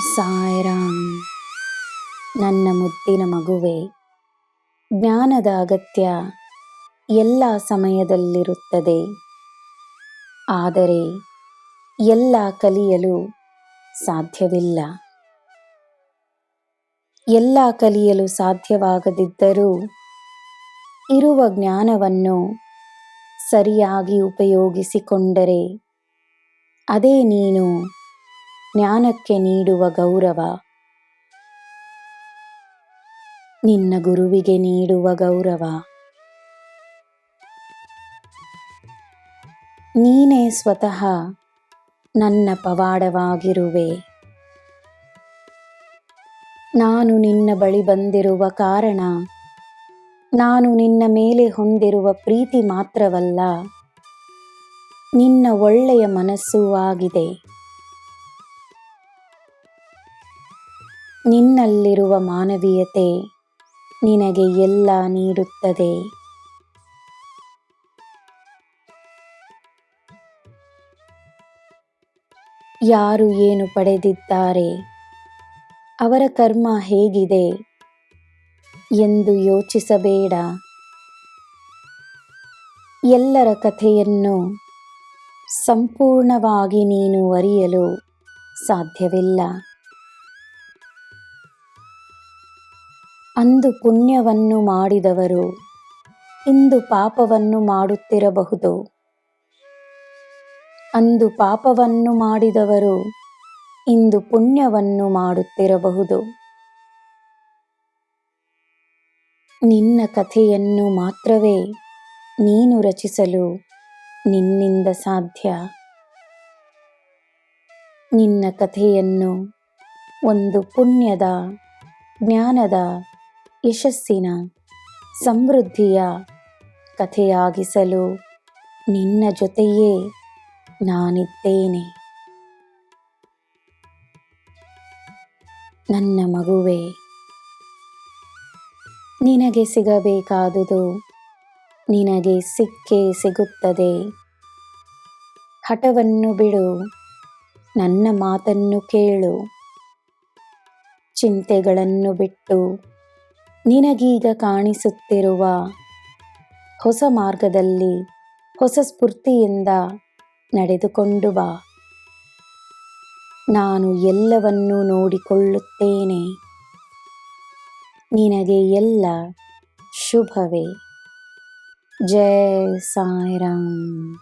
ಸಾಯಿರಾಮ್. ನನ್ನ ಮುದ್ದಿನ ಮಗುವೆ, ಜ್ಞಾನದ ಅಗತ್ಯ ಎಲ್ಲ ಸಮಯದಲ್ಲಿರುತ್ತದೆ. ಆದರೆ ಎಲ್ಲ ಕಲಿಯಲು ಸಾಧ್ಯವಿಲ್ಲ. ಎಲ್ಲ ಕಲಿಯಲು ಸಾಧ್ಯವಾಗದಿದ್ದರೂ ಇರುವ ಜ್ಞಾನವನ್ನು ಸರಿಯಾಗಿ ಉಪಯೋಗಿಸಿಕೊಂಡರೆ ಅದೇ ನೀನು ಜ್ಞಾನಕ್ಕೆ ನೀಡುವ ಗೌರವ. ನಿನ್ನ ಗುರುವಿಗೆ ನೀಡುವ ಗೌರವ. ನೀನೇ ಸ್ವತಃ ನನ್ನ ಪವಾಡವಾಗಿರುವೆ. ನಾನು ನಿನ್ನ ಬಳಿ ಬಂದಿರುವ ಕಾರಣ, ನಾನು ನಿನ್ನ ಮೇಲೆ ಹೊಂದಿರುವ ಪ್ರೀತಿ ಮಾತ್ರವಲ್ಲ, ನಿನ್ನ ಒಳ್ಳೆಯ ಮನಸ್ಸೂ ಆಗಿದೆ. ನಿನ್ನಲ್ಲಿರುವ ಮಾನವೀಯತೆ ನಿನಗೆ ಎಲ್ಲ ನೀಡುತ್ತದೆ. ಯಾರು ಏನು ಪಡೆದಿದ್ದಾರೆ? ಅವರ ಕರ್ಮ ಹೇಗಿದೆ? ಎಂದು ಯೋಚಿಸಬೇಡ. ಎಲ್ಲರ ಕಥೆಯನ್ನು ಸಂಪೂರ್ಣವಾಗಿ ನೀನು ಅರಿಯಲು ಸಾಧ್ಯವಿಲ್ಲ. ಅಂದು ಪುಣ್ಯವನ್ನು ಮಾಡಿದವರು ಇಂದು ಪಾಪವನ್ನು ಮಾಡುತ್ತಿರಬಹುದು. ಅಂದು ಪಾಪವನ್ನು ಮಾಡಿದವರು ಇಂದು ಪುಣ್ಯವನ್ನು ಮಾಡುತ್ತಿರಬಹುದು. ನಿನ್ನ ಕಥೆಯನ್ನು ಮಾತ್ರವೇ ನೀನು ರಚಿಸಲು ನಿನ್ನಿಂದ ಸಾಧ್ಯ. ನಿನ್ನ ಕಥೆಯನ್ನು ಒಂದು ಪುಣ್ಯದ, ಜ್ಞಾನದ ಯಶಸ್ಸಿನ ಸಮೃದ್ಧಿಯ ಕಥೆಯಾಗಿಸಲು ನಿನ್ನ ಜೊತೆಯೇ ನಾನಿದ್ದೇನೆ. ನನ್ನ ಮಗುವೆ, ನಿನಗೆ ಸಿಗಬೇಕಾದುದು ನಿನಗೆ ಸಿಕ್ಕೇ ಸಿಗುತ್ತದೆ. ಹಠವನ್ನು ಬಿಡು, ನನ್ನ ಮಾತನ್ನು ಕೇಳು. ಚಿಂತೆಗಳನ್ನು ಬಿಟ್ಟು ನಿನಗೀಗ ಕಾಣಿಸುತ್ತಿರುವ ಹೊಸ ಮಾರ್ಗದಲ್ಲಿ, ಹೊಸ ಸ್ಫೂರ್ತಿಯಿಂದ ನಡೆದುಕೊಂಡು ಬಾ. ನಾನು ಎಲ್ಲವನ್ನೂ ನೋಡಿಕೊಳ್ಳುತ್ತೇನೆ. ನಿನಗೆ ಎಲ್ಲ ಶುಭವೇ. ಜಯ ಸಾಯಿರಾಮ್.